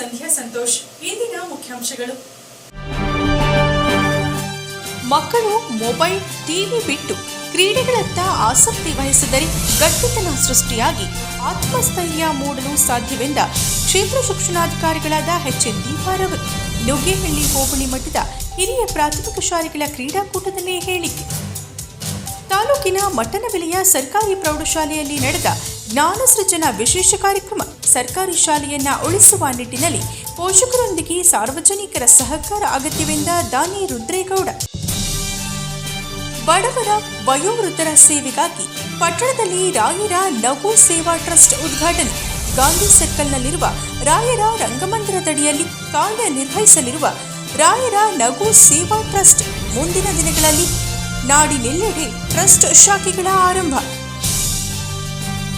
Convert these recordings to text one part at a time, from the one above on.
ಸಂಧ್ಯಾ ಸಂತೋಷ್, ಇಂದಿನ ಮುಖ್ಯಾಂಶಗಳು. ಮಕ್ಕಳು ಮೊಬೈಲ್, ಟಿವಿ ಬಿಟ್ಟು ಕ್ರೀಡೆಗಳತ್ತ ಆಸಕ್ತಿ ವಹಿಸಿದರೆ ಗಟ್ಟಿತನ ಸೃಷ್ಟಿಯಾಗಿ ಆತ್ಮಸ್ಥೈರ್ಯ ಮೂಡಲು ಸಾಧ್ಯವೆಂದ ಕ್ಷೇತ್ರ ಶಿಕ್ಷಣಾಧಿಕಾರಿಗಳಾದ ಎಚ್ ಎನ್ ದೀಪಾರವರು ನುಗ್ಗೇಹಳ್ಳಿ ಹೋಬಳಿ ಮಟ್ಟದ ಹಿರಿಯ ಪ್ರಾಥಮಿಕ ಶಾಲೆಗಳ ಕ್ರೀಡಾಕೂಟದಲ್ಲೇ ಹೇಳಿಕೆ. ತಾಲೂಕಿನ ಮಟ್ಟನಬೆಲೆಯ ಸರ್ಕಾರಿ ಪ್ರೌಢಶಾಲೆಯಲ್ಲಿ ನಡೆದ ಜ್ಞಾನ ಸೃಜನ ವಿಶೇಷ ಕಾರ್ಯಕ್ರಮ ಸರ್ಕಾರಿ ಶಾಲೆಯನ್ನ ಉಳಿಸುವ ನಿಟ್ಟಿನಲ್ಲಿ ಪೋಷಕರೊಂದಿಗೆ ಸಾರ್ವಜನಿಕರ ಸಹಕಾರ ಅಗತ್ಯವೆಂದ ದಾನಿ ರುದ್ರೇಗೌಡ. ಬಡವರ ವಯೋವೃದ್ಧರ ಸೇವೆಗಾಗಿ ಪಟ್ಟಣದಲ್ಲಿ ರಾಯರ ನಗು ಸೇವಾ ಟ್ರಸ್ಟ್ ಉದ್ಘಾಟನೆ. ಗಾಂಧಿ ಸರ್ಕಲ್ನಲ್ಲಿರುವ ರಾಯರ ರಂಗಮಂದಿರದಡಿಯಲ್ಲಿ ಕಾರ್ಯನಿರ್ವಹಿಸಲಿರುವ ರಾಯರ ನಗು ಸೇವಾ ಟ್ರಸ್ಟ್ ಮುಂದಿನ ದಿನಗಳಲ್ಲಿ ನಾಡಿನೆಲ್ಲೆಡೆ ಟ್ರಸ್ಟ್ ಶಾಖೆಗಳ ಆರಂಭ.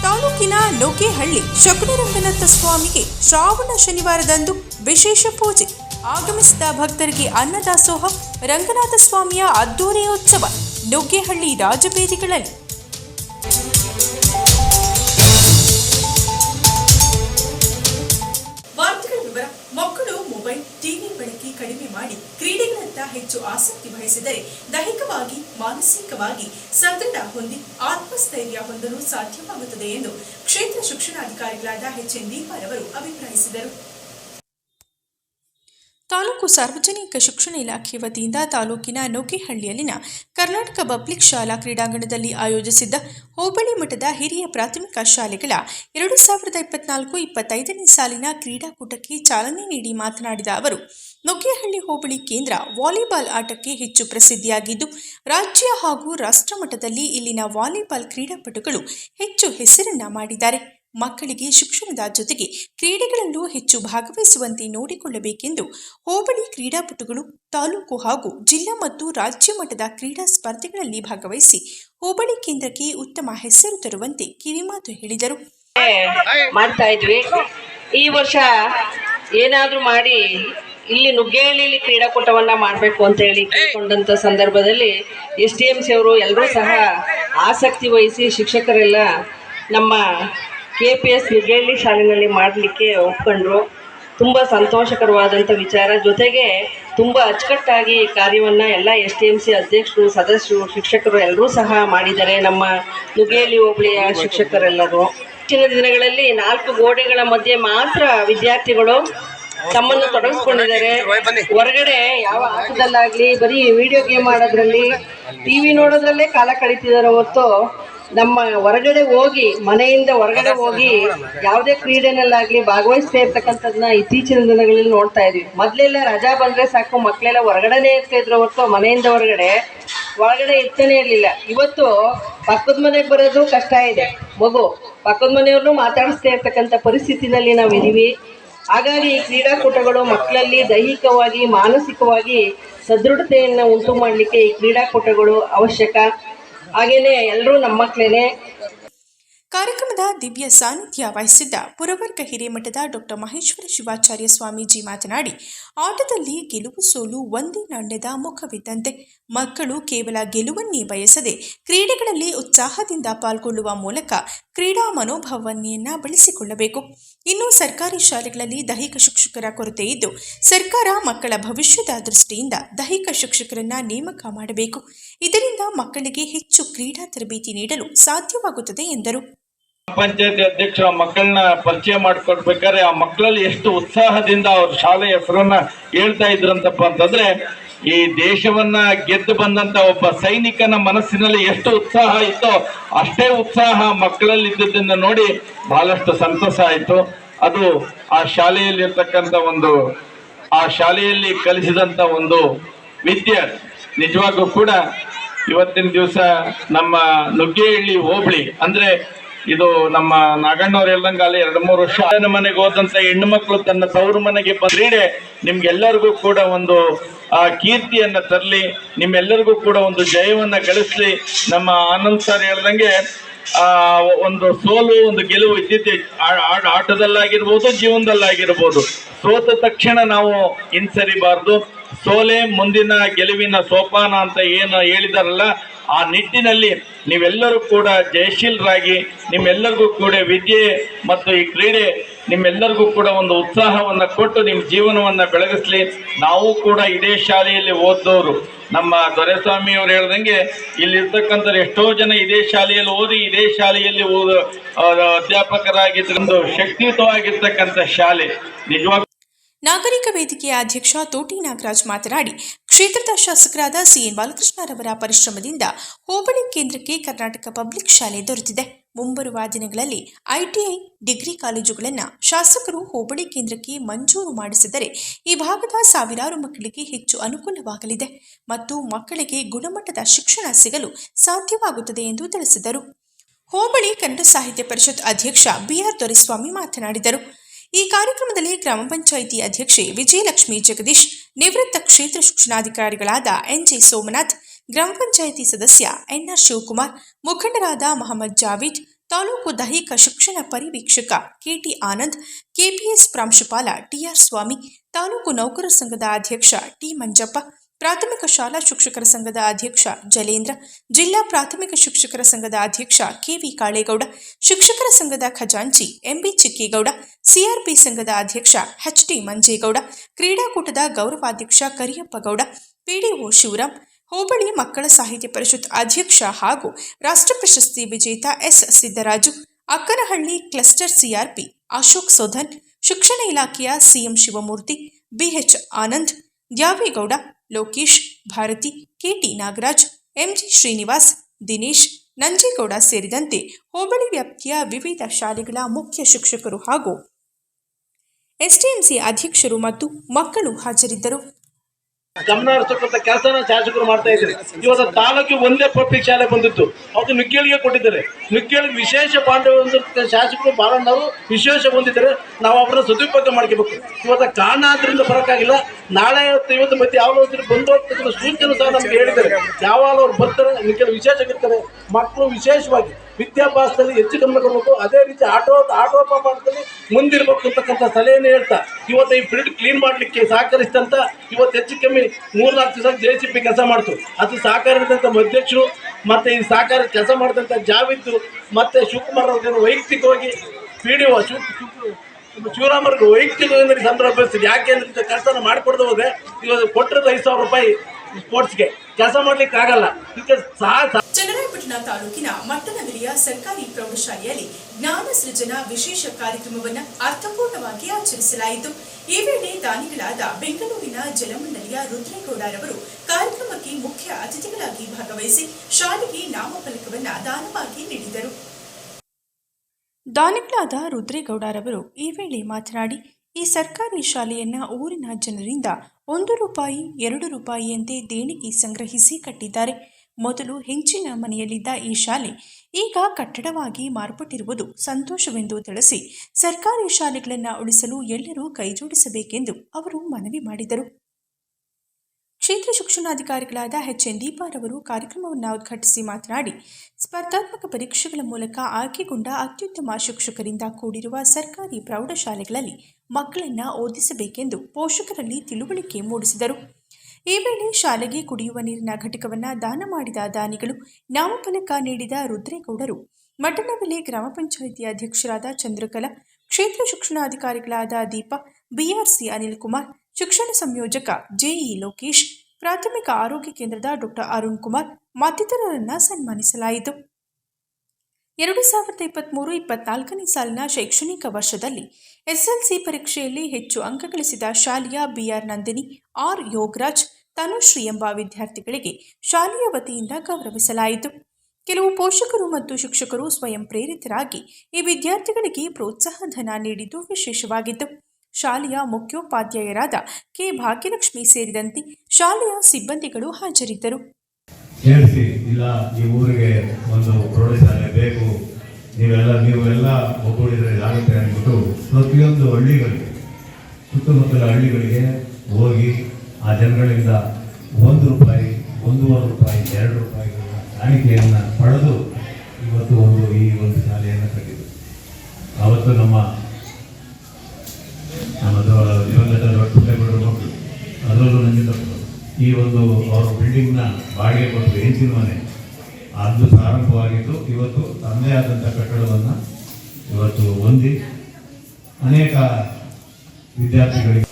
ತಾಲೂಕಿನ ನೊಗೇಹಳ್ಳಿ ಶಕುನರಂಗನಾಥ ಸ್ವಾಮಿಗೆ ಶ್ರಾವಣ ಶನಿವಾರದಂದು ವಿಶೇಷ ಪೂಜೆ. ಆಗಮಿಸಿದ ಭಕ್ತರಿಗೆ ಅನ್ನದಾಸೋಹ, ರಂಗನಾಥ ಸ್ವಾಮಿಯ ಅದ್ದೂರಿ ಉತ್ಸವ ನುಗ್ಗೇಹಳ್ಳಿ ರಾಜಬೀದಿಗಳಲ್ಲಿ ಕಡಿಮೆ ಮಾಡಿ ಕ್ರೀಡೆಗಳತ್ತ ಹೆಚ್ಚು ಆಸಕ್ತಿ ವಹಿಸಿದರೆ ದೈಹಿಕವಾಗಿ, ಮಾನಸಿಕವಾಗಿ ಸದೃಢ ಹೊಂದಿ ಆತ್ಮಸ್ಥೈರ್ಯ ಹೊಂದಲು ಸಾಧ್ಯವಾಗುತ್ತದೆ ಎಂದು ಕ್ಷೇತ್ರ ಶಿಕ್ಷಣಾಧಿಕಾರಿಗಳಾದ ಎಚ್ ಎನ್ ದೀಪಾರವರು ಅಭಿಪ್ರಾಯಿಸಿದರು. ತಾಲೂಕು ಸಾರ್ವಜನಿಕ ಶಿಕ್ಷಣ ಇಲಾಖೆ ವತಿಯಿಂದ ತಾಲೂಕಿನ ನೊಗೇಹಳ್ಳಿಯಲ್ಲಿನ ಕರ್ನಾಟಕ ಪಬ್ಲಿಕ್ ಶಾಲಾ ಕ್ರೀಡಾಂಗಣದಲ್ಲಿ ಆಯೋಜಿಸಿದ್ದ ಹೋಬಳಿ ಮಠದ ಹಿರಿಯ ಪ್ರಾಥಮಿಕ ಶಾಲೆಗಳ ಎರಡು ಸಾವಿರದ ಇಪ್ಪತ್ನಾಲ್ಕು ಇಪ್ಪತ್ತೈದನೇ ಸಾಲಿನ ಕ್ರೀಡಾಕೂಟಕ್ಕೆ ಚಾಲನೆ ನೀಡಿ ಮಾತನಾಡಿದ ಅವರು, ನುಗ್ಗೆಹಳ್ಳಿ ಹೋಬಳಿ ಕೇಂದ್ರ ವಾಲಿಬಾಲ್ ಆಟಕ್ಕೆ ಹೆಚ್ಚು ಪ್ರಸಿದ್ಧಿಯಾಗಿದ್ದು, ರಾಜ್ಯ ಹಾಗೂ ರಾಷ್ಟ್ರಮಟ್ಟದಲ್ಲಿ ಇಲ್ಲಿನ ವಾಲಿಬಾಲ್ ಕ್ರೀಡಾಪಟುಗಳು ಹೆಚ್ಚು ಹೆಸರನ್ನ ಮಾಡಿದ್ದಾರೆ. ಮಕ್ಕಳಿಗೆ ಶಿಕ್ಷಣದ ಜೊತೆಗೆ ಕ್ರೀಡೆಗಳಲ್ಲೂ ಹೆಚ್ಚು ಭಾಗವಹಿಸುವಂತೆ ನೋಡಿಕೊಳ್ಳಬೇಕೆಂದು ಹೋಬಳಿ ಕ್ರೀಡಾಪಟುಗಳು ತಾಲೂಕು ಹಾಗೂ ಜಿಲ್ಲಾ ಮತ್ತು ರಾಜ್ಯ ಮಟ್ಟದ ಕ್ರೀಡಾ ಸ್ಪರ್ಧೆಗಳಲ್ಲಿ ಭಾಗವಹಿಸಿ ಹೋಬಳಿ ಕೇಂದ್ರಕ್ಕೆ ಉತ್ತಮ ಹೆಸರು ತರುವಂತೆ ಕಿವಿಮಾತು ಹೇಳಿದರು. ಮಾಡ್ತಾ ಇದ್ವಿ. ಈ ವರ್ಷ ಏನಾದರೂ ಮಾಡಿ ಇಲ್ಲಿ ನುಗ್ಗೇಹಳ್ಳಿಲಿ ಕ್ರೀಡಾಕೂಟವನ್ನ ಮಾಡಬೇಕು ಅಂತ ಹೇಳಿ ಕೇಳಿಕೊಂಡಂತ ಸಂದರ್ಭದಲ್ಲಿ ಎಸ್ ಡಿ ಎಂ ಸಿ ಅವರು ಎಲ್ಲರೂ ಸಹ ಆಸಕ್ತಿ ವಹಿಸಿ ಶಿಕ್ಷಕರೆಲ್ಲ ನಮ್ಮ ಕೆ ಪಿ ಎಸ್ ನುಗ್ಗೇಹಳ್ಳಿ ಶಾಲೆಯಲ್ಲಿ ಮಾಡಲಿಕ್ಕೆ ಒಪ್ಕೊಂಡ್ರು. ತುಂಬ ಸಂತೋಷಕರವಾದಂಥ ವಿಚಾರ. ಜೊತೆಗೆ ತುಂಬ ಅಚ್ಚುಕಟ್ಟಾಗಿ ಕಾರ್ಯವನ್ನು ಎಲ್ಲ ಎಸ್ ಟಿ ಎಂ ಸಿ ಅಧ್ಯಕ್ಷರು, ಸದಸ್ಯರು, ಶಿಕ್ಷಕರು ಎಲ್ಲರೂ ಸಹ ಮಾಡಿದ್ದಾರೆ. ನಮ್ಮ ನುಗೇಲಿ ಹೋಬಳಿಯ ಶಿಕ್ಷಕರೆಲ್ಲರೂ. ಹೆಚ್ಚಿನ ದಿನಗಳಲ್ಲಿ ನಾಲ್ಕು ಗೋಡೆಗಳ ಮಧ್ಯೆ ಮಾತ್ರ ವಿದ್ಯಾರ್ಥಿಗಳು ತಮ್ಮನ್ನು ತೊಡಗಿಸ್ಕೊಂಡಿದ್ದಾರೆ. ಹೊರಗಡೆ ಯಾವ ಆಟದಲ್ಲಾಗ್ಲಿ, ಬರೀ ವಿಡಿಯೋ ಗೇಮ್ ಆಡೋದ್ರಲ್ಲಿ ಟಿವಿ ನೋಡೋದ್ರಲ್ಲೇ ಕಾಲ ಕಳೀತಿದ್ದಾರೆ ಹೊರತು ನಮ್ಮ ಹೊರಗಡೆ ಹೋಗಿ ಮನೆಯಿಂದ ಹೊರಗಡೆ ಹೋಗಿ ಯಾವುದೇ ಕ್ರೀಡೆನಲ್ಲಾಗ್ಲಿ ಭಾಗವಹಿಸ್ತಾ ಇರ್ತಕ್ಕಂಥದ್ದನ್ನ ಇತ್ತೀಚಿನ ದಿನಗಳಲ್ಲಿ ನೋಡ್ತಾ ಇದೀವಿ. ಮೊದಲೆಲ್ಲ ರಜಾ ಬಂದರೆ ಸಾಕು ಮಕ್ಕಳೆಲ್ಲ ಹೊರಗಡೆನೇ ಇರ್ತಾ ಇದ್ರು ಹೊರತು ಮನೆಯಿಂದ ಹೊರಗಡೆ ಒಳಗಡೆ ಇರ್ತಾನೆ ಇರಲಿಲ್ಲ. ಇವತ್ತು ಪಕ್ಕದ ಮನೆಗೆ ಬರೋದು ಕಷ್ಟ ಇದೆ. ಮಗು ಪಕ್ಕದ ಮನೆಯವ್ರನ್ನೂ ಮಾತಾಡಿಸ್ತಾ ಇರ್ತಕ್ಕಂಥ ಪರಿಸ್ಥಿತಿನಲ್ಲಿ ನಾವು ಇದೀವಿ. ಹಾಗಾಗಿ ಈ ಕ್ರೀಡಾಕೂಟಗಳು ಮಕ್ಕಳಲ್ಲಿ ದೈಹಿಕವಾಗಿ ಮಾನಸಿಕವಾಗಿ ಸದೃಢತೆಯನ್ನು ಉಂಟು ಮಾಡಲಿಕ್ಕೆ ಈ ಕ್ರೀಡಾಕೂಟಗಳು ಅವಶ್ಯಕ. ಹಾಗೇನೆ ಎಲ್ಲರೂ ನಮ್ಮ ಮಕ್ಕಳೇನೆ ಕಾರ್ಯಕ್ರಮದ ದಿವ್ಯ ಸಾನ್ನಿಧ್ಯ ವಹಿಸಿದ್ದ ಪುರವರ್ಗ ಹಿರೇಮಠದ ಡಾಕ್ಟರ್ ಮಹೇಶ್ವರ ಶಿವಾಚಾರ್ಯ ಸ್ವಾಮೀಜಿ ಮಾತನಾಡಿ, ಆಟದಲ್ಲಿ ಗೆಲುವು ಸೋಲು ಒಂದೇ ನಾಣ್ಯದ ಮುಖವಿದ್ದಂತೆ ಮಕ್ಕಳು ಕೇವಲ ಗೆಲುವನ್ನೇ ಬಯಸದೆ ಕ್ರೀಡೆಗಳಲ್ಲಿ ಉತ್ಸಾಹದಿಂದ ಪಾಲ್ಗೊಳ್ಳುವ ಮೂಲಕ ಕ್ರೀಡಾ ಮನೋಭಾವನೆಯನ್ನ ಬೆಳೆಸಿಕೊಳ್ಳಬೇಕು. ಇನ್ನು ಸರ್ಕಾರಿ ಶಾಲೆಗಳಲ್ಲಿ ದೈಹಿಕ ಶಿಕ್ಷಕರ ಕೊರತೆ ಇದ್ದು, ಸರ್ಕಾರ ಮಕ್ಕಳ ಭವಿಷ್ಯದ ದೃಷ್ಟಿಯಿಂದ ದೈಹಿಕ ಶಿಕ್ಷಕರನ್ನ ನೇಮಕ ಮಾಡಬೇಕು. ಇದರಿಂದ ಮಕ್ಕಳಿಗೆ ಹೆಚ್ಚು ಕ್ರೀಡಾ ತರಬೇತಿ ನೀಡಲು ಸಾಧ್ಯವಾಗುತ್ತದೆ ಎಂದರು. ಪಂಚಾಯತಿ ಅಧ್ಯಕ್ಷರು ಮಕ್ಕಳನ್ನ ಪರಿಚಯ ಮಾಡಿಕೊಡ್ಬೇಕಾದ್ರೆ ಆ ಮಕ್ಕಳಲ್ಲಿ ಎಷ್ಟು ಉತ್ಸಾಹದಿಂದ ಅವ್ರ ಶಾಲೆ ಹೆಸರನ್ನ ಹೇಳ್ತಾ ಇದ್ರಂತಪ್ಪ ಅಂತಂದ್ರೆ, ಈ ದೇಶವನ್ನ ಗೆದ್ದು ಬಂದಂತ ಒಬ್ಬ ಸೈನಿಕನ ಮನಸ್ಸಿನಲ್ಲಿ ಎಷ್ಟು ಉತ್ಸಾಹ ಇತ್ತೋ ಅಷ್ಟೇ ಉತ್ಸಾಹ ಮಕ್ಕಳಲ್ಲಿ ಇದ್ದದನ್ನ ನೋಡಿ ಬಹಳಷ್ಟು ಸಂತಸ ಆಯ್ತು. ಅದು ಆ ಶಾಲೆಯಲ್ಲಿ ಇರ್ತಕ್ಕಂಥ ಒಂದು, ಆ ಶಾಲೆಯಲ್ಲಿ ಕಲಿಸಿದಂತ ಒಂದು ವಿದ್ಯೆ ನಿಜವಾಗೂ ಕೂಡ ಇವತ್ತಿನ ದಿವಸ ನಮ್ಮ ನುಗ್ಗೇಹಳ್ಳಿ ಹೋಬಳಿ ಅಂದ್ರೆ ಇದು ನಮ್ಮ ನಾಗಣ್ಣವ್ರು ಅಲ್ಲಿ ಎರಡು ಮೂರು ವರ್ಷ ಮನೆಗೆ ಹೋದಂಥ ಹೆಣ್ಣು ಮಕ್ಕಳು ತನ್ನ ತವರು ಮನೆಗೆ ಕ್ರೀಡೆ ನಿಮ್ಗೆಲ್ಲರಿಗೂ ಕೂಡ ಒಂದು, ಆ ಕೀರ್ತಿಯನ್ನ ತರಲಿ, ನಿಮ್ಮೆಲ್ಲರಿಗೂ ಕೂಡ ಒಂದು ಜಯವನ್ನ ಗಳಿಸ್ಲಿ. ನಮ್ಮ ಆನಂದ್ ಸರ್ ಹೇಳ್ದಂಗೆ ಒಂದು ಸೋಲು, ಒಂದು ಗೆಲುವು ಇದ್ದಿದ್ದೆ. ಆಟದಲ್ಲಾಗಿರ್ಬೋದು, ಜೀವನದಲ್ಲಾಗಿರ್ಬೋದು. ಸೋತ ತಕ್ಷಣ ನಾವು ಹಿಂಸರಿಬಾರ್ದು. ಸೋಲೆ ಮುಂದಿನ ಗೆಲುವಿನ ಸೋಪಾನ ಅಂತ ಏನು ಹೇಳಿದಾರಲ್ಲ ಆ ನಿಟ್ಟಿನಲ್ಲಿ ನೀವೆಲ್ಲರೂ ಕೂಡ ಜಯಶೀಲರಾಗಿ, ನಿಮ್ಮೆಲ್ಲರಿಗೂ ಕೂಡ ವಿದ್ಯೆ ಮತ್ತು ಈ ಕ್ರೀಡೆ ನಿಮ್ಮೆಲ್ಲರಿಗೂ ಕೂಡ ಒಂದು ಉತ್ಸಾಹವನ್ನು ಕೊಟ್ಟು ನಿಮ್ಮ ಜೀವನವನ್ನು ಬೆಳಗಿಸಲಿ. ನಾವು ಕೂಡ ಇದೇ ಶಾಲೆಯಲ್ಲಿ ಓದಿದವರು ನಮ್ಮ ದೊರೆಸ್ವಾಮಿಯವರು ಹೇಳ್ದಂಗೆ ಇಲ್ಲಿರ್ತಕ್ಕಂಥ ಎಷ್ಟೋ ಜನ ಇದೇ ಶಾಲೆಯಲ್ಲಿ ಓದಿ, ಇದೇ ಶಾಲೆಯಲ್ಲಿ ಓದ ಅಧ್ಯಾಪಕರಾಗಿದ್ದರಿಂದ ಶಕ್ತಿಯುತವಾಗಿರ್ತಕ್ಕಂಥ ಶಾಲೆ. ನಿಜವಾಗ್ಲೂ ನಾಗರಿಕ ವೇದಿಕೆಯ ಅಧ್ಯಕ್ಷ ತೋಟಿ ನಾಗರಾಜ್ ಮಾತನಾಡಿ, ಕ್ಷೇತ್ರದ ಶಾಸಕರಾದ ಸಿಎನ್ ಬಾಲಕೃಷ್ಣರವರ ಪರಿಶ್ರಮದಿಂದ ಹೋಬಳಿ ಕೇಂದ್ರಕ್ಕೆ ಕರ್ನಾಟಕ ಪಬ್ಲಿಕ್ ಶಾಲೆ ದೊರೆತಿದೆ. ಮುಂಬರುವ ದಿನಗಳಲ್ಲಿ ಐಟಿಐ, ಡಿಗ್ರಿ ಕಾಲೇಜುಗಳನ್ನು ಶಾಸಕರು ಹೋಬಳಿ ಕೇಂದ್ರಕ್ಕೆ ಮಂಜೂರು ಮಾಡಿಸಿದರೆ ಈ ಭಾಗದ ಸಾವಿರಾರು ಮಕ್ಕಳಿಗೆ ಹೆಚ್ಚು ಅನುಕೂಲವಾಗಲಿದೆ ಮತ್ತು ಮಕ್ಕಳಿಗೆ ಗುಣಮಟ್ಟದ ಶಿಕ್ಷಣ ಸಿಗಲು ಸಾಧ್ಯವಾಗುತ್ತದೆ ಎಂದು ತಿಳಿಸಿದರು. ಹೋಬಳಿ ಕನ್ನಡ ಸಾಹಿತ್ಯ ಪರಿಷತ್ ಅಧ್ಯಕ್ಷ ಬಿಆರ್ ದೊರೆಸ್ವಾಮಿ ಮಾತನಾಡಿದರು. ಈ ಕಾರ್ಯಕ್ರಮದಲ್ಲಿ ಗ್ರಾಮ ಪಂಚಾಯಿತಿ ಅಧ್ಯಕ್ಷೆ ವಿಜಯಲಕ್ಷ್ಮಿ ಜಗದೀಶ್, ನಿವೃತ್ತ ಕ್ಷೇತ್ರ ಶಿಕ್ಷಣಾಧಿಕಾರಿಗಳಾದ ಎನ್ಜೆ ಸೋಮನಾಥ್, ಗ್ರಾಮ ಪಂಚಾಯಿತಿ ಸದಸ್ಯ ಎನ್ಆರ್ ಶಿವಕುಮಾರ್, ಮುಖಂಡರಾದ ಮಹಮ್ಮದ್ ಜಾವೀದ್, ತಾಲೂಕು ದೈಹಿಕ ಶಿಕ್ಷಣ ಪರಿವೀಕ್ಷಕ ಕೆಟಿ ಆನಂದ್, ಕೆಪಿಎಸ್ ಪ್ರಾಂಶುಪಾಲ ಟಿಆರ್ ಸ್ವಾಮಿ, ತಾಲೂಕು ನೌಕರ ಸಂಘದ ಅಧ್ಯಕ್ಷ ಟಿ ಮಂಜಪ್ಪ ಪ್ರಾಥಮಿಕ ಶಾಲಾ ಶಿಕ್ಷಕರ ಸಂಘದ ಅಧ್ಯಕ್ಷ ಜಲೇಂದ್ರ, ಜಿಲ್ಲಾ ಪ್ರಾಥಮಿಕ ಶಿಕ್ಷಕರ ಸಂಘದ ಅಧ್ಯಕ್ಷ ಕೆವಿ ಕಾಳೇಗೌಡ, ಶಿಕ್ಷಕರ ಸಂಘದ ಖಜಾಂಚಿ ಎಂಬಿ ಚಿಕ್ಕೇಗೌಡ, ಸಿಆರ್ಪಿ ಸಂಘದ ಅಧ್ಯಕ್ಷ ಎಚ್ಡಿ ಮಂಜೇಗೌಡ, ಕ್ರೀಡಾಕೂಟದ ಗೌರವಾಧ್ಯಕ್ಷ ಕರಿಯಪ್ಪಗೌಡ, ಪಿಡಿಒ ಶಿವರಾಮ್, ಹೋಬಳಿ ಮಕ್ಕಳ ಸಾಹಿತ್ಯ ಪರಿಷತ್ ಅಧ್ಯಕ್ಷ ಹಾಗೂ ರಾಷ್ಟ್ರ ಪ್ರಶಸ್ತಿ ವಿಜೇತ S Siddaraju, Akkanahalli cluster CRP Ashok ಸೋಧನ್ ಶಿಕ್ಷಣ ಇಲಾಖೆಯ CM Shivamurthy, BH Anand Dyavegowda Lokesh, Bharathi, KT Nagaraj, MG Srinivas, Dinesh, Nanjegowda ಸೇರಿದಂತೆ ಹೋಬಳಿ ವ್ಯಾಪ್ತಿಯ ವಿವಿಧ ಶಾಲೆಗಳ ಮುಖ್ಯ ಶಿಕ್ಷಕರು ಹಾಗೂ ಎಸ್ಟಿಎಂಸಿ ಅಧ್ಯಕ್ಷರು ಮತ್ತು ಮಕ್ಕಳು ಹಾಜರಿದ್ದರು. ಗಮನ ಹರಿಸ್ತಕ್ಕಂಥ ಕೆಲಸನ ಶಾಸಕರು ಮಾಡ್ತಾ ಇದ್ದಾರೆ. ಇವತ್ತು ತಾಲೂಕಿಗೆ ಒಂದೇ ಪಬ್ಲಿಕ್ ಶಾಲೆ ಬಂದಿತ್ತು. ಅವತ್ತು ನುಗ್ಗೇಳಿಗೆ ಕೊಟ್ಟಿದ್ದಾರೆ. ನುಗ್ಗೇಳಿಗೆ ವಿಶೇಷ ಪಾಂಡವ ಶಾಸಕರು, ಬಾಲಣ್ಣವರು ವಿಶೇಷ ಬಂದಿದ್ದಾರೆ. ನಾವು ಅವರನ್ನ ಸದುಪಯೋಗ ಮಾಡ್ಕೋಬೇಕು. ಇವತ್ತು ಕಾರಣಾದ್ರಿಂದ ಬರೋಕ್ಕಾಗಿಲ್ಲ. ನಾಳೆ ಇವತ್ತು ಮತ್ತೆ ಯಾವ ಬಂದು ಸೂಚನೆ ಸಹ ನಮ್ಗೆ ಹೇಳಿದ್ದಾರೆ. ಯಾವಾಗ ಅವ್ರು ಬರ್ತಾರೆ ನುಗ್ಗೇಳಿ ವಿಶೇಷ ಇರ್ತಾರೆ ಮಕ್ಕಳು ವಿಶೇಷವಾಗಿ ವಿದ್ಯಾಭ್ಯಾಸದಲ್ಲಿ ಹೆಚ್ಚು ಗಮನ ಕೊಡಬೇಕು. ಅದೇ ರೀತಿ ಆಟೋ ಆಟೋಪಪಾಠದಲ್ಲಿ ಮುಂದಿರ್ಬೇಕು ಅಂತಕ್ಕಂಥ ಸಲಹೆಯನ್ನು ಹೇಳ್ತಾ, ಇವತ್ತು ಈ ಫೀಲ್ಡ್ ಕ್ಲೀನ್ ಮಾಡಲಿಕ್ಕೆ ಸಹಕರಿಸಿದಂಥ ಇವತ್ತು ಹೆಚ್ಚು ಕಮ್ಮಿ ಮೂರ್ನಾಲ್ಕು ದಿವಸ ಜೆ ಸಿ ಪಿ ಕೆಲಸ ಮಾಡ್ತು. ಅದು ಸಹಕಾರಿದಂಥ ಅಧ್ಯಕ್ಷರು ಮತ್ತು ಈ ಸಹಕಾರ ಕೆಲಸ ಮಾಡಿದಂಥ ಜಾವಿದ್ದು ಮತ್ತೆ ಶಿವಕುಮಾರ್ ಅವ್ರಿಗೆ ವೈಯಕ್ತಿಕವಾಗಿ ಪಿ ಡಿ ಒ ಶಿವ ಶಿವ- ಶಿವರಾಮರ್ಗೆ ವೈಯಕ್ತಿಕವಾಗಿ ಸಂದರ್ಭಿಸ್ತೀವಿ ಯಾಕೆ ಅಂದ್ರೆ ಕೆಲಸನ ಮಾಡಿಕೊಡ್ದು ಹೋದ್ರೆ ಇವತ್ತು ಕೊಟ್ಟರೆ ಐದು ಸಾವಿರ ರೂಪಾಯಿ ಸ್ಪೋರ್ಟ್ಸ್ಗೆ ಕೆಲಸ ಮಾಡಲಿಕ್ಕೆ ಆಗಲ್ಲ ಇದಕ್ಕೆ ಸಹ ಚನ್ನರಾಯಪಟ್ಟಣ ತಾಲೂಕಿನ ಮಟ್ಟನಗಿರಿಯ ಸರ್ಕಾರಿ ಪ್ರೌಢಶಾಲೆಯಲ್ಲಿ ಜ್ಞಾನ ಸೃಜನಾ ವಿಶೇಷ ಕಾರ್ಯಕ್ರಮವನ್ನು ಅರ್ಥಪೂರ್ಣವಾಗಿ ಆಚರಿಸಲಾಯಿತು. ಈ ವೇಳೆ ದಾನಿಗಳಾದ ಬೆಂಗಳೂರಿನ ಜಲಮಂಡಲಿಯ ರುದ್ರೇಗೌಡರವರು ಕಾರ್ಯಕ್ರಮಕ್ಕೆ ಮುಖ್ಯ ಅತಿಥಿಗಳಾಗಿ ಭಾಗವಹಿಸಿ ಶಾಲೆಗೆ ನಾಮಫಲಕವನ್ನು ದಾನವಾಗಿ ನೀಡಿದರು. ದಾನಿಗಳಾದ ರುದ್ರೇಗೌಡರವರು ಈ ವೇಳೆ ಮಾತನಾಡಿ, ಈ ಸರ್ಕಾರಿ ಶಾಲೆಯನ್ನ ಊರಿನ ಜನರಿಂದ ಒಂದು ರೂಪಾಯಿ, ಎರಡು ರೂಪಾಯಿಯಂತೆ ದೇಣಿಗೆ ಸಂಗ್ರಹಿಸಿ ಕಟ್ಟಿದ್ದಾರೆ. ಮೊದಲು ಹೆಂಚಿನ ಮನೆಯಲ್ಲಿದ್ದ ಈ ಶಾಲೆ ಈಗ ಕಟ್ಟಡವಾಗಿ ಮಾರ್ಪಟ್ಟಿರುವುದು ಸಂತೋಷವೆಂದು ತಿಳಿಸಿ ಸರ್ಕಾರಿ ಶಾಲೆಗಳನ್ನು ಉಳಿಸಲು ಎಲ್ಲರೂ ಕೈಜೋಡಿಸಬೇಕೆಂದು ಅವರು ಮನವಿ ಮಾಡಿದರು. ಕ್ಷೇತ್ರ ಶಿಕ್ಷಣಾಧಿಕಾರಿಗಳಾದ ಎಚ್. ಎನ್. ದೀಪಾರವರು ಕಾರ್ಯಕ್ರಮವನ್ನು ಉದ್ಘಾಟಿಸಿ ಮಾತನಾಡಿ, ಸ್ಪರ್ಧಾತ್ಮಕ ಪರೀಕ್ಷೆಗಳ ಮೂಲಕ ಆಯ್ಕೆಗೊಂಡ ಅತ್ಯುತ್ತಮ ಶಿಕ್ಷಕರಿಂದ ಕೂಡಿರುವ ಸರ್ಕಾರಿ ಪ್ರೌಢಶಾಲೆಗಳಲ್ಲಿ ಮಕ್ಕಳನ್ನು ಓದಿಸಬೇಕೆಂದು ಪೋಷಕರಲ್ಲಿ ತಿಳುವಳಿಕೆ ಮೂಡಿಸಿದರು. ಈ ವೇಳೆ ಶಾಲೆಗೆ ಕುಡಿಯುವ ನೀರಿನ ಘಟಕವನ್ನು ದಾನ ಮಾಡಿದ ದಾನಿಗಳು ನಾಮಫಲಕ ನೀಡಿದ ರುದ್ರೇಗೌಡರು. ಮಠನಬೆಲೆ ಗ್ರಾಮ ಪಂಚಾಯಿತಿ ಅಧ್ಯಕ್ಷರಾದ ಚಂದ್ರಕಲಾ, ಕ್ಷೇತ್ರ ಶಿಕ್ಷಣಾಧಿಕಾರಿಗಳಾದ ದೀಪಾ, ಬಿಆರ್ಸಿ ಅನಿಲ್ ಕುಮಾರ್, ಶಿಕ್ಷಣ ಸಂಯೋಜಕ ಜೆಇ ಲೋಕೇಶ್, ಪ್ರಾಥಮಿಕ ಆರೋಗ್ಯ ಕೇಂದ್ರದ ಡಾಕ್ಟರ್ ಅರುಣ್ ಕುಮಾರ್ ಮತ್ತಿತರರನ್ನ ಸನ್ಮಾನಿಸಲಾಯಿತು. ಎರಡು ಸಾವಿರದ ಇಪ್ಪತ್ತ್ಮೂರು ಇಪ್ಪತ್ನಾಲ್ಕನೇ ಸಾಲಿನ ಶೈಕ್ಷಣಿಕ ವರ್ಷದಲ್ಲಿ ಎಸ್ಎಲ್ಸಿ ಪರೀಕ್ಷೆಯಲ್ಲಿ ಹೆಚ್ಚು ಅಂಕ ಗಳಿಸಿದ ಶಾಲೆಯ ಬಿಆರ್ ನಂದಿನಿ, ಆರ್ ಯೋಗರಾಜ್ ತನುಶ್ರೀ ಎಂಬ ವಿದ್ಯಾರ್ಥಿಗಳಿಗೆ ಶಾಲೆಯ ವತಿಯಿಂದ ಗೌರವಿಸಲಾಯಿತು. ಕೆಲವು ಪೋಷಕರು ಮತ್ತು ಶಿಕ್ಷಕರು ಸ್ವಯಂ ಪ್ರೇರಿತರಾಗಿ ಈ ವಿದ್ಯಾರ್ಥಿಗಳಿಗೆ ಪ್ರೋತ್ಸಾಹ ಧನ ನೀಡಿದ್ದು ವಿಶೇಷವಾಗಿತ್ತು. ಶಾಲೆಯ ಮುಖ್ಯೋಪಾಧ್ಯಾಯರಾದ ಕೆ. ಭಾಗ್ಯಲಕ್ಷ್ಮಿ ಸೇರಿದಂತೆ ಶಾಲೆಯ ಸಿಬ್ಬಂದಿಗಳು ಹಾಜರಿದ್ದರು. ಇಲ್ಲ, ಈ ಊರಿಗೆ ಒಂದು ಪ್ರೌಢಶಾಲೆ ಬೇಕು. ನೀವೆಲ್ಲ ನೀವೆಲ್ಲ ಒಗ್ಗೂಡಿದ್ರೆ ಇದಾಗುತ್ತೆ ಅಂದ್ಬಿಟ್ಟು ಪ್ರತಿಯೊಂದು ಹಳ್ಳಿಗಳಿಗೆ, ಸುತ್ತಮುತ್ತಲ ಹಳ್ಳಿಗಳಿಗೆ ಹೋಗಿ ಆ ಜನಗಳಿಂದ ಒಂದು ರೂಪಾಯಿ, ಒಂದೂವರೆ ರೂಪಾಯಿ, ಎರಡು ರೂಪಾಯಿಗಳ ಕಾಣಿಕೆಯನ್ನು ಪಡೆದು ಇವತ್ತು ಒಂದು ಈ ಒಂದು ಶಾಲೆಯನ್ನು ಕಟ್ಟಿದ್ರು. ಅವತ್ತು ನಮ್ಮ ನಮ್ಮ ದಿವಂಗತ ದೊಡ್ಡ ಮಕ್ಕಳು ಅದರಲ್ಲೂ ನಂಜಿಂದ ಈ ಒಂದು ಅವರ ಬಿಲ್ಡಿಂಗ್ನ ಬಾಡಿಗೆ ಕೊಟ್ಟು ಹೆಂಚಿನ ಮನೆ ಅದು ಪ್ರಾರಂಭವಾಗಿದ್ದು ಇವತ್ತು ತನ್ನದೇ ಆದಂಥ ಕಟ್ಟಡವನ್ನು ಇವತ್ತು ಹೊಂದಿ ಅನೇಕ ವಿದ್ಯಾರ್ಥಿಗಳಿಗೆ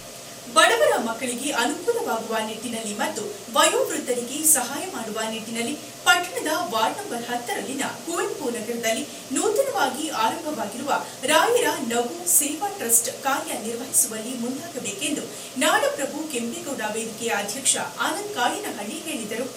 ಮಕ್ಕಳಿಗೆ ಅನುಕೂಲವಾಗುವ ನಿಟ್ಟಿನಲ್ಲಿ ಮತ್ತು ವಯೋವೃದ್ಧರಿಗೆ ಸಹಾಯ ಮಾಡುವ ನಿಟ್ಟಿನಲ್ಲಿ ಪಟ್ಟಣದ ವಾರ್ಡ್ ನಂಬರ್ ಹತ್ತರಲ್ಲಿನ ಕುವೆಂಪು ನಗರದಲ್ಲಿ ನೂತನವಾಗಿ ಆರಂಭವಾಗಿರುವ ರಾಯರ ನಗು ಸೇವಾ ಟ್ರಸ್ಟ್ ಕಾರ್ಯನಿರ್ವಹಿಸುವಲ್ಲಿ ಮುಂದಾಗಬೇಕೆಂದು ನಾಡಪ್ರಭು ಕೆಂಪೇಗೌಡ ವೇದಿಕೆಯ ಅಧ್ಯಕ್ಷ ಆನಂದ್ ಕಾಳಿನಹಳ್ಳಿ ಹೇಳಿದರು.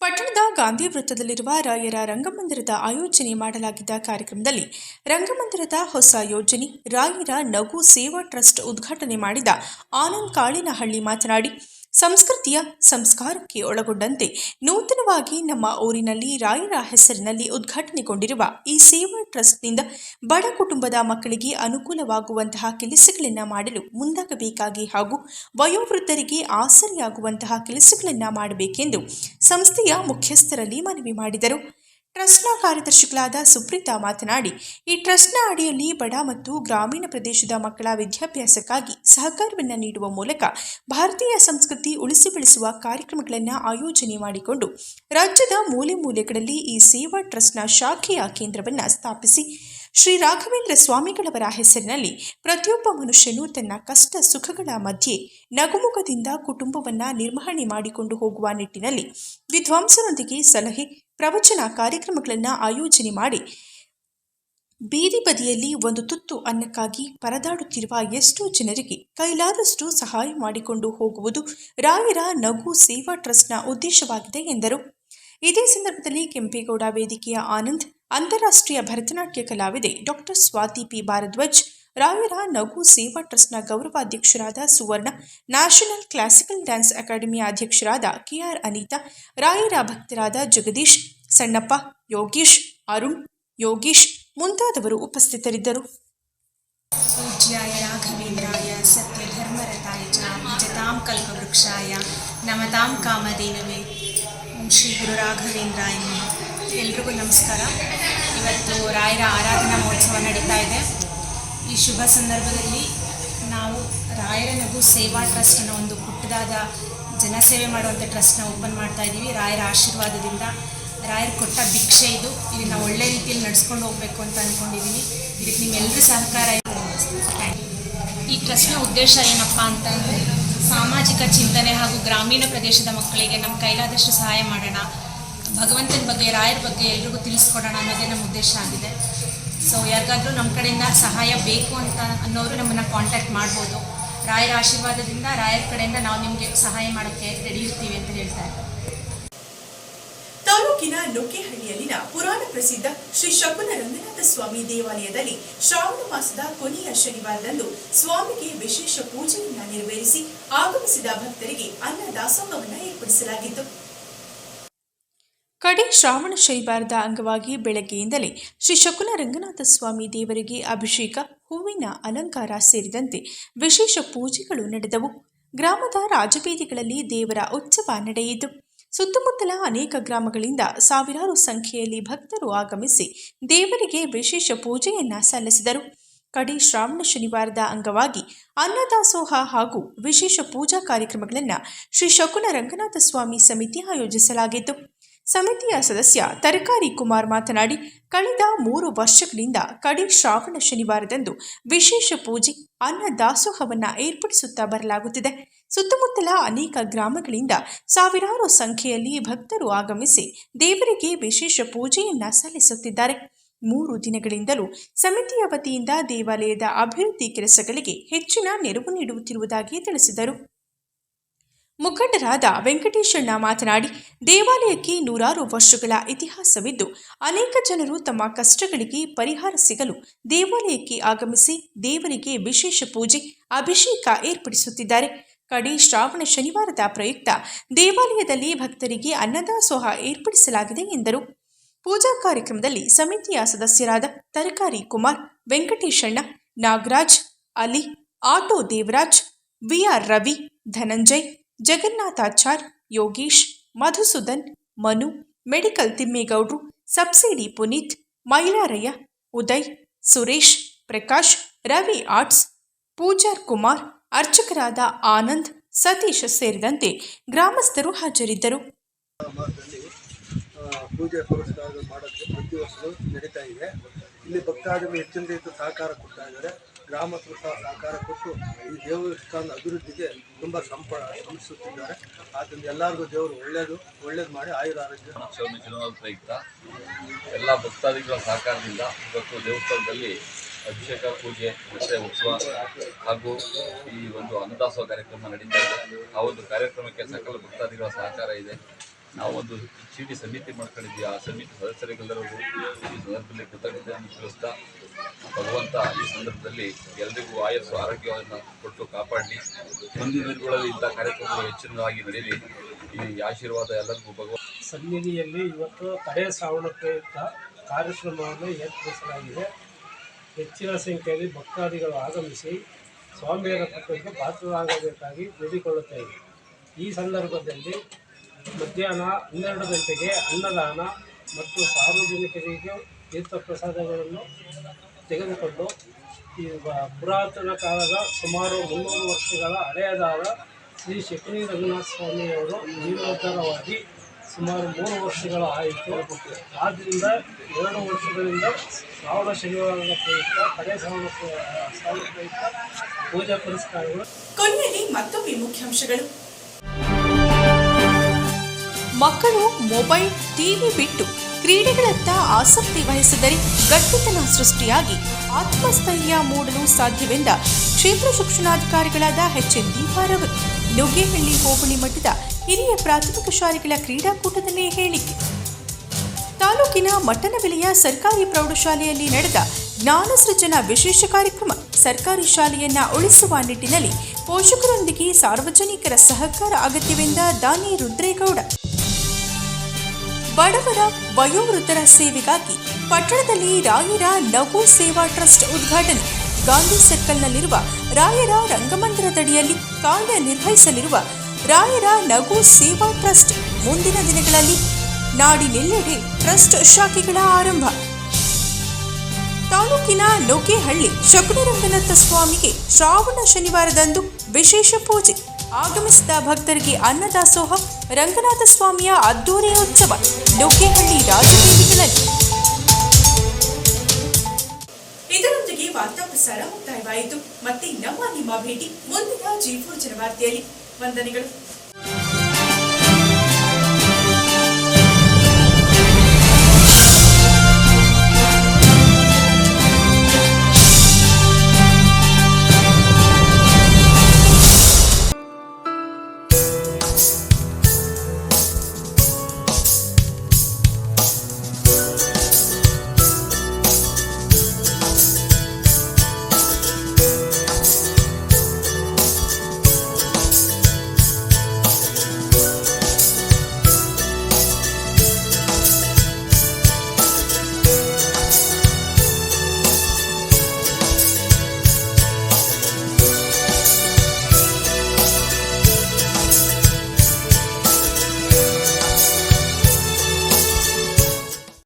ಪಟ್ಟಣದ ಗಾಂಧಿ ವೃತ್ತದಲ್ಲಿರುವ ರಾಯರ ರಂಗಮಂದಿರದ ಆಯೋಜನೆ ಮಾಡಲಾಗಿದ್ದ ಕಾರ್ಯಕ್ರಮದಲ್ಲಿ ರಂಗಮಂದಿರದ ಹೊಸ ಯೋಜನೆ, ರಾಯರ ನಗು ಸೇವಾ ಟ್ರಸ್ಟ್ ಉದ್ಘಾಟನೆ ಮಾಡಿದ ಆನಂದ್ ಕಾಳಿನಹಳ್ಳಿ ಮಾತನಾಡಿ ಸಂಸ್ಕೃತಿಯ ಸಂಸ್ಕಾರಕ್ಕೆ ಒಳಗೊಂಡಂತೆ ನೂತನವಾಗಿ ನಮ್ಮ ಊರಿನಲ್ಲಿ ರಾಯರ ಹೆಸರಿನಲ್ಲಿ ಉದ್ಘಾಟನೆಗೊಂಡಿರುವ ಈ ಸೇವಾ ಟ್ರಸ್ಟ್ನಿಂದ ಬಡ ಕುಟುಂಬದ ಮಕ್ಕಳಿಗೆ ಅನುಕೂಲವಾಗುವಂತಹ ಕೆಲಸಗಳನ್ನು ಮಾಡಲು ಮುಂದಾಗಬೇಕಾಗಿ ಹಾಗೂ ವಯೋವೃದ್ಧರಿಗೆ ಆಸರೆಯಾಗುವಂತಹ ಕೆಲಸಗಳನ್ನು ಮಾಡಬೇಕೆಂದು ಸಂಸ್ಥೆಯ ಮುಖ್ಯಸ್ಥರಲ್ಲಿ ಮನವಿ ಮಾಡಿದರು. ಟ್ರಸ್ಟ್ನ ಕಾರ್ಯದರ್ಶಿಗಳಾದ ಸುಪ್ರೀತಾ ಮಾತನಾಡಿ, ಈ ಟ್ರಸ್ಟ್ನ ಅಡಿಯಲ್ಲಿ ಬಡ ಮತ್ತು ಗ್ರಾಮೀಣ ಪ್ರದೇಶದ ಮಕ್ಕಳ ವಿದ್ಯಾಭ್ಯಾಸಕ್ಕಾಗಿ ಸಹಕಾರವನ್ನು ನೀಡುವ ಮೂಲಕ ಭಾರತೀಯ ಸಂಸ್ಕೃತಿ ಉಳಿಸಿ ಬೆಳೆಸುವ ಕಾರ್ಯಕ್ರಮಗಳನ್ನು ಆಯೋಜನೆ ಮಾಡಿಕೊಂಡು, ರಾಜ್ಯದ ಮೂಲೆ ಮೂಲೆಗಳಲ್ಲಿ ಈ ಸೇವಾ ಟ್ರಸ್ಟ್ನ ಶಾಖೆಯ ಕೇಂದ್ರವನ್ನು ಸ್ಥಾಪಿಸಿ, ಶ್ರೀ ರಾಘವೇಂದ್ರ ಸ್ವಾಮಿಗಳವರ ಹೆಸರಿನಲ್ಲಿ ಪ್ರತಿಯೊಬ್ಬ ಮನುಷ್ಯನು ತನ್ನ ಕಷ್ಟ ಸುಖಗಳ ಮಧ್ಯೆ ನಗುಮುಖದಿಂದ ಕುಟುಂಬವನ್ನ ನಿರ್ವಹಣೆ ಮಾಡಿಕೊಂಡು ಹೋಗುವ ನಿಟ್ಟಿನಲ್ಲಿ ವಿದ್ವಾಂಸರೊಂದಿಗೆ ಸಲಹೆ ಪ್ರವಚನ ಕಾರ್ಯಕ್ರಮಗಳನ್ನು ಆಯೋಜನೆ ಮಾಡಿ ಬೀದಿ ಬದಿಯಲ್ಲಿ ಒಂದು ತುತ್ತು ಅನ್ನಕ್ಕಾಗಿ ಪರದಾಡುತ್ತಿರುವ ಎಷ್ಟೋ ಜನರಿಗೆ ಕೈಲಾದಷ್ಟು ಸಹಾಯ ಮಾಡಿಕೊಂಡು ಹೋಗುವುದು ರಾಯರ ನಗು ಸೇವಾ ಟ್ರಸ್ಟ್ನ ಉದ್ದೇಶವಾಗಿದೆ ಎಂದರು. ಇದೇ ಸಂದರ್ಭದಲ್ಲಿ ಕೆಂಪೇಗೌಡ ವೇದಿಕೆಯ ಆನಂದ್, ಅಂತಾರಾಷ್ಟ್ರೀಯ ಭರತನಾಟ್ಯ ಕಲಾವಿದೆ ಡಾಕ್ಟರ್ ಸ್ವಾತಿ ಪಿ. ಭಾರದ್ವಾಜ್ ರಾಯರ ನಗು ಸೇವಾ ಟ್ರಸ್ಟ್ನ ಗೌರವಾಧ್ಯಕ್ಷರಾದ ಸುವರ್ಣ, ನ್ಯಾಷನಲ್ ಕ್ಲಾಸಿಕಲ್ ಡ್ಯಾನ್ಸ್ ಅಕಾಡೆಮಿಯ ಅಧ್ಯಕ್ಷರಾದ ಕೆಆರ್ ಅನಿತಾ, ರಾಯರ ಭಕ್ತರಾದ ಜಗದೀಶ್, ಸಣ್ಣಪ್ಪ, ಯೋಗೀಶ್, ಅರುಣ್, ಯೋಗೀಶ್ ಮುಂತಾದವರು ಉಪಸ್ಥಿತರಿದ್ದರು. ಪೂಜ್ಯಾಯ ರಾಘವೇಂದ್ರಾಯ, ಸತ್ಯಧರ್ಮರತಾಯ ಚ ಜತಾಂ ಕಲ್ಪವೃಕ್ಷಾಯ, ನಮತಾಂ ಕಾಮಧೇನವೇ. ಶ್ರೀ ಗುರು ರಾಘವೇಂದ್ರಾಯ ಎಲ್ರಿಗೂ ನಮಸ್ಕಾರ. ಇವತ್ತು ರಾಯರ ಆರಾಧನಾ ಮಹೋತ್ಸವ ನಡೀತಾ ಇದೆ. ಈ ಶುಭ ಸಂದರ್ಭದಲ್ಲಿ ನಾವು ರಾಯರ ನಗು ಸೇವಾ ಟ್ರಸ್ಟ್ ಅನ್ನೋ ಒಂದು ಪುಟ್ಟದಾದ ಜನಸೇವೆ ಮಾಡುವಂಥ ಟ್ರಸ್ಟ್ನ ಓಪನ್ ಮಾಡ್ತಾ ಇದ್ದೀವಿ. ರಾಯರ ಆಶೀರ್ವಾದದಿಂದ ರಾಯರ್ ಕೊಟ್ಟ ಭಿಕ್ಷೆ ಇದು. ಇದನ್ನ ಒಳ್ಳೆ ರೀತಿಯಲ್ಲಿ ನಡೆಸ್ಕೊಂಡು ಹೋಗಬೇಕು ಅಂತ ಅಂದ್ಕೊಂಡಿದ್ದೀನಿ ಇದಕ್ಕೆ ನಿಮ್ಮೆಲ್ಲರೂ ಸಹಕಾರ. ಈ ಟ್ರಸ್ಟ್ನ ಉದ್ದೇಶ ಏನಪ್ಪ ಅಂತಂದರೆ ಸಾಮಾಜಿಕ ಚಿಂತನೆ ಹಾಗೂ ಗ್ರಾಮೀಣ ಪ್ರದೇಶದ ಮಕ್ಕಳಿಗೆ ನಮ್ಮ ಕೈಲಾದಷ್ಟು ಸಹಾಯ ಮಾಡೋಣ. ಭಗವಂತನ ಬಗ್ಗೆ, ರಾಯರ ಬಗ್ಗೆ ಎಲ್ರಿಗೂ ತಿಳಿಸ್ಕೊಡೋಣ ಅನ್ನೋದೇ ನಮ್ಮ ಉದ್ದೇಶ ಆಗಿದೆ. ಸೊ ಯಾರಿಗಾದ್ರೂ ನಮ್ಮ ಕಡೆಯಿಂದ ಸಹಾಯ ಬೇಕು ಅಂತ ಅನ್ನೋರು ನಮ್ಮನ್ನು ಕಾಂಟ್ಯಾಕ್ಟ್ ಮಾಡ್ಬೋದು. ರಾಯರ ಆಶೀರ್ವಾದದಿಂದ ರಾಯರ ಕಡೆಯಿಂದ ನಾವು ನಿಮಗೆ ಸಹಾಯ ಮಾಡೋಕ್ಕೆ ರೆಡಿ ಇರ್ತೀವಿ ಅಂತ ಹೇಳ್ತಾರೆ ತಾಲೂಕಿನ ನೊಕ್ಕೆಹಳ್ಳಿಯಲ್ಲಿನ ಪುರಾಣ ಪ್ರಸಿದ್ಧ ಶ್ರೀ ಶಕುನ ರಂಗನಾಥ ಸ್ವಾಮಿ ದೇವಾಲಯದಲ್ಲಿ ಶ್ರಾವಣ ಮಾಸದ ಕೊನೆಯ ಶನಿವಾರದಂದು ಸ್ವಾಮಿಗೆ ವಿಶೇಷ ಪೂಜೆಯನ್ನ ನೆರವೇರಿಸಿ ಆಗಮಿಸಿದ ಭಕ್ತರಿಗೆ ಅನ್ನ ದಾಸೋಹವನ್ನು ಏರ್ಪಡಿಸಲಾಗಿತ್ತು. ಕಡೆ ಶ್ರಾವಣ ಶನಿವಾರದ ಅಂಗವಾಗಿ ಬೆಳಗ್ಗೆಯಿಂದಲೇ ಶ್ರೀ ಶಕುನ ರಂಗನಾಥ ಸ್ವಾಮಿ ದೇವರಿಗೆ ಅಭಿಷೇಕ, ಹೂವಿನ ಅಲಂಕಾರ ಸೇರಿದಂತೆ ವಿಶೇಷ ಪೂಜೆಗಳು ನಡೆದವು. ಗ್ರಾಮದ ರಾಜಬೀದಿಗಳಲ್ಲಿ ದೇವರ ಉತ್ಸವ ನಡೆಯಿತು. ಸುತ್ತಮುತ್ತಲ ಅನೇಕ ಗ್ರಾಮಗಳಿಂದ ಸಾವಿರಾರು ಸಂಖ್ಯೆಯಲ್ಲಿ ಭಕ್ತರು ಆಗಮಿಸಿ ದೇವರಿಗೆ ವಿಶೇಷ ಪೂಜೆಯನ್ನ ಸಲ್ಲಿಸಿದರು. ಕಡೆ ಶ್ರಾವಣ ಶನಿವಾರದ ಅಂಗವಾಗಿ ಅನ್ನದಾಸೋಹ ಹಾಗೂ ವಿಶೇಷ ಪೂಜಾ ಕಾರ್ಯಕ್ರಮಗಳನ್ನು ಶ್ರೀ ಶಕುನ ರಂಗನಾಥ ಸ್ವಾಮಿ ಸಮಿತಿ ಆಯೋಜಿಸಲಾಗಿತ್ತು. ಸಮಿತಿಯ ಸದಸ್ಯ ತರಕಾರಿ ಕುಮಾರ್ ಮಾತನಾಡಿ, ಕಳೆದ ಮೂರು ವರ್ಷಗಳಿಂದ ಕಡಿ ಶ್ರಾವಣ ಶನಿವಾರದಂದು ವಿಶೇಷ ಪೂಜೆ ಅನ್ನ ದಾಸೋಹವನ್ನು ಏರ್ಪಡಿಸುತ್ತಾ ಬರಲಾಗುತ್ತಿದೆ. ಸುತ್ತಮುತ್ತಲ ಅನೇಕ ಗ್ರಾಮಗಳಿಂದ ಸಾವಿರಾರು ಸಂಖ್ಯೆಯಲ್ಲಿ ಭಕ್ತರು ಆಗಮಿಸಿ ದೇವರಿಗೆ ವಿಶೇಷ ಪೂಜೆಯನ್ನ ಸಲ್ಲಿಸುತ್ತಿದ್ದಾರೆ. ಮೂರು ದಿನಗಳಿಂದಲೂ ಸಮಿತಿಯ ವತಿಯಿಂದ ದೇವಾಲಯದ ಅಭಿವೃದ್ಧಿ ಕೆಲಸಗಳಿಗೆ ಹೆಚ್ಚಿನ ನೆರವು ನೀಡುತ್ತಿರುವುದಾಗಿ ತಿಳಿಸಿದರು. ಮುಖಂಡರಾದ ವೆಂಕಟೇಶಣ್ಣ ಮಾತನಾಡಿ, ದೇವಾಲಯಕ್ಕೆ ನೂರಾರು ವರ್ಷಗಳ ಇತಿಹಾಸವಿದ್ದು, ಅನೇಕ ಜನರು ತಮ್ಮ ಕಷ್ಟಗಳಿಗೆ ಪರಿಹಾರ ಸಿಗಲು ದೇವಾಲಯಕ್ಕೆ ಆಗಮಿಸಿ ದೇವರಿಗೆ ವಿಶೇಷ ಪೂಜೆ, ಅಭಿಷೇಕ ಏರ್ಪಡಿಸುತ್ತಿದ್ದಾರೆ. ಕಡಿ ಶ್ರಾವಣ ಶನಿವಾರದ ಪ್ರಯುಕ್ತ ದೇವಾಲಯದಲ್ಲಿ ಭಕ್ತರಿಗೆ ಅನ್ನದಾಸೋಹ ಏರ್ಪಡಿಸಲಾಗಿದೆ ಎಂದರು. ಪೂಜಾ ಕಾರ್ಯಕ್ರಮದಲ್ಲಿ ಸಮಿತಿಯ ಸದಸ್ಯರಾದ ತರಕಾರಿ Kumar, Venkateshanna, Nagaraj, Ali, auto Devaraj VR Ravi, Dhananjay Jagannathachar Yogish, Madhusudan, Manu, medical Thimmegowdru, subsidy Puneeth, Mailarayya, Uday, Suresh, Prakash, Ravi arts, Pujar Kumar, ಅರ್ಚಕರಾದ Anand, Satish ಸೇರಿದಂತೆ ಗ್ರಾಮಸ್ಥರು ಹಾಜರಿದ್ದರು. ಪೂಜೆ ಪುರಸ್ಕಾರಗಳು ಮಾಡೋಕ್ಕೆ ಪ್ರತಿ ವರ್ಷವೂ ನಡೀತಾ ಇದೆ. ಇಲ್ಲಿ ಭಕ್ತಾದಿಗಳು ಹೆಚ್ಚಿನ ರೀತಿ ಸಹಕಾರ ಕೊಡ್ತಾ ಇದ್ದಾರೆ. ಗ್ರಾಮಸ್ಥರು ಸಹ ಸಹಕಾರ ಕೊಟ್ಟು ಈ ದೇವಸ್ಥಾನದ ಅಭಿವೃದ್ಧಿಗೆ ತುಂಬ ಸಂಪ, ಶ್ರಮಿಸುತ್ತಿದ್ದಾರೆ. ಆದ್ದರಿಂದ ಎಲ್ಲರಿಗೂ ದೇವರು ಒಳ್ಳೆಯದು ಒಳ್ಳೇದು ಮಾಡಿ ಆಯುರ ಆರೋಗ್ಯ. ಶಿವಮಿ ತಿರುನಾಳ ಪ್ರಯುಕ್ತ ಎಲ್ಲ ಭಕ್ತಾದಿಗಳ ಸಹಕಾರದಿಂದ ಇವತ್ತು ದೇವಸ್ಥಾನದಲ್ಲಿ ಅಭಿಷೇಕ, ಪೂಜೆ, ಮತ್ತೆ ಉತ್ಸವ ಹಾಗೂ ಈ ಒಂದು ಅನ್ನದಾಸೋಹ ಕಾರ್ಯಕ್ರಮ ನಡೀತಾ ಇದೆ. ಆ ಒಂದು ಕಾರ್ಯಕ್ರಮಕ್ಕೆ ಸಕಲ ಭಕ್ತಾದಿಗಳ ಸಹಕಾರ ಇದೆ. ನಾವು ಒಂದು ಚೀಟಿ ಸಮಿತಿ ಮಾಡ್ಕೊಂಡಿದ್ವಿ ಆ ಸಮಿತಿ ಸದಸ್ಯರಿಗೆಲ್ಲರೂ ಈ ಸಂದರ್ಭದಲ್ಲಿ ಕೃತಜ್ಞತೆಯನ್ನು ತಿಳಿಸ್ತಾ ಭಗವಂತ ಈ ಸಂದರ್ಭದಲ್ಲಿ ಎಲ್ಲರಿಗೂ ಆಯಸ್ಸು, ಆರೋಗ್ಯವನ್ನು ಕೊಟ್ಟು ಕಾಪಾಡಲಿ ಮುಂದಿನ ದಿನಗಳಲ್ಲಿ ಇಂಥ ಕಾರ್ಯಕ್ರಮಗಳು ಹೆಚ್ಚಿನದಾಗಿ ನಡೆಯಲಿ. ಈ ಆಶೀರ್ವಾದ ಎಲ್ಲರಿಗೂ ಭಗವಂತ ಸನ್ನಿಧಿಯಲ್ಲಿ ಇವತ್ತು ತಡೆ ಶ್ರಾವಣ ಪ್ರಯುಕ್ತ ಕಾರ್ಯಕ್ರಮವನ್ನು ಏರ್ಪಡಿಸಲಾಗಿದೆ. ಹೆಚ್ಚಿನ ಸಂಖ್ಯೆಯಲ್ಲಿ ಭಕ್ತಾದಿಗಳು ಆಗಮಿಸಿ ಸ್ವಾಮಿಯರ ಪಕ್ಕಕ್ಕೆ ಪಾತ್ರರಾಗಬೇಕಾಗಿ ಬೇಡಿಕೊಳ್ಳುತ್ತೇವೆ. ಈ ಸಂದರ್ಭದಲ್ಲಿ ಮಧ್ಯಾಹ್ನ ಹನ್ನೆರಡು ಗಂಟೆಗೆ ಅನ್ನದಾನ ಮತ್ತು ಸಾರ್ವಜನಿಕರಿಗೆ ತೀರ್ಥ ಪ್ರಸಾದಗಳನ್ನು ತೆಗೆದುಕೊಂಡು ಈ ಪುರಾತನ ಕಾಲದ ಸುಮಾರು ಮುನ್ನೂರು ವರ್ಷಗಳ ಹಳೆಯದಾದ ಶ್ರೀ ಶಕುನಿ ರಂಗನಾಥ ಸ್ವಾಮಿಯವರು ಜೀರ್ಣೋದ್ಧಾರವಾಗಿ ಸುಮಾರು ಮೂರು ವರ್ಷಗಳ ಆಯಿತು. ಆದ್ದರಿಂದ ಎರಡು ವರ್ಷಗಳಿಂದ ಶ್ರಾವಣ ಶನಿವಾರದ ಪ್ರಯುಕ್ತ, ಕಡೆ ಪ್ರ- ಶ್ರಾವಣ ಪ್ರಯುಕ್ತ ಪೂಜಾ ಪುರಸ್ಕಾರಗಳು. ಕೊನೆಯಲ್ಲಿ ಮತ್ತೊಮ್ಮೆ ಮುಖ್ಯಾಂಶಗಳು. ಮಕ್ಕಳು ಮೊಬೈಲ್, ಟಿವಿ ಬಿಟ್ಟು ಕ್ರೀಡೆಗಳತ್ತ ಆಸಕ್ತಿ ವಹಿಸಿದರೆ ಗಟ್ಟಿತನ ಸೃಷ್ಟಿಯಾಗಿ ಆತ್ಮಸ್ಥೈರ್ಯ ಮೂಡಲು ಸಾಧ್ಯವೆಂದ ಕ್ಷೇತ್ರ ಶಿಕ್ಷಣಾಧಿಕಾರಿಗಳಾದ ಎಚ್ ಎನ್ ದೀಪಾರವರು ನುಗ್ಗೇಹಳ್ಳಿ ಹೋಬಳಿ ಮಠದ ಹಿರಿಯ ಪ್ರಾಥಮಿಕ ಶಾಲೆಗಳ ಕ್ರೀಡಾಕೂಟದಲ್ಲಿ ಹೇಳಿಕೆ. ತಾಲೂಕಿನ ಮಟ್ಟನಬೆಲೆಯ ಸರ್ಕಾರಿ ಪ್ರೌಢಶಾಲೆಯಲ್ಲಿ ನಡೆದ ಜ್ಞಾನ ಸೃಜನ ವಿಶೇಷ ಕಾರ್ಯಕ್ರಮ ಸರ್ಕಾರಿ ಶಾಲೆಯನ್ನ ಉಳಿಸುವ ನಿಟ್ಟಿನಲ್ಲಿ ಪೋಷಕರೊಂದಿಗೆ ಸಾರ್ವಜನಿಕರ ಸಹಕಾರ ಅಗತ್ಯವೆಂದ ದಾನಿ ರುದ್ರೇಗೌಡ ಬಡವರ ವಯೋವೃದ್ಧರ ಸೇವೆಗಾಗಿ ಪಟ್ಟಣದಲ್ಲಿ ರಾಯರ ನಗು ಸೇವಾ ಟ್ರಸ್ಟ್ ಉದ್ಘಾಟನೆ. ಗಾಂಧಿ ಸರ್ಕಲ್ನಲ್ಲಿರುವ ರಾಯರ ರಂಗಮಂದಿರದಡಿಯಲ್ಲಿ ಕಾರ್ಯನಿರ್ವಹಿಸಲಿರುವ ರಾಯರ ನಗು ಸೇವಾ ಟ್ರಸ್ಟ್ ಮುಂದಿನ ದಿನಗಳಲ್ಲಿ ನಾಡಿನೆಲ್ಲೆಡೆ ಟ್ರಸ್ಟ್ ಶಾಖೆಗಳ ಆರಂಭ. ತಾಲೂಕಿನ ನೊಗೇಹಳ್ಳಿ ಶಕುನರಂಗನಾಥ ಸ್ವಾಮಿಗೆ ಶ್ರಾವಣ ಶನಿವಾರದಂದು ವಿಶೇಷ ಪೂಜೆ. ಆಗಮಿಸಿದ ಭಕ್ತರಿಗೆ ಅನ್ನದಾಸೋಹ, ರಂಗನಾಥ ಸ್ವಾಮಿಯ ಅದ್ದೂರಿ ಉತ್ಸವ ಲೋಕೇಹಳ್ಳಿ ರಾಜಬೀದಿಗಳಲ್ಲಿ ಇದರೊಂದಿಗೆ ವಾರ್ತಾ ಪ್ರಸಾರ ಮುಕ್ತಾಯವಾಯಿತು. ಮತ್ತೆ ನಮ್ಮ ನಿಮ್ಮ ಭೇಟಿ ಮುಂದಿನ ಜೀವೋರ್ಜನ ವಾರ್ತೆಯಲ್ಲಿ ವಂದನೆಗಳು.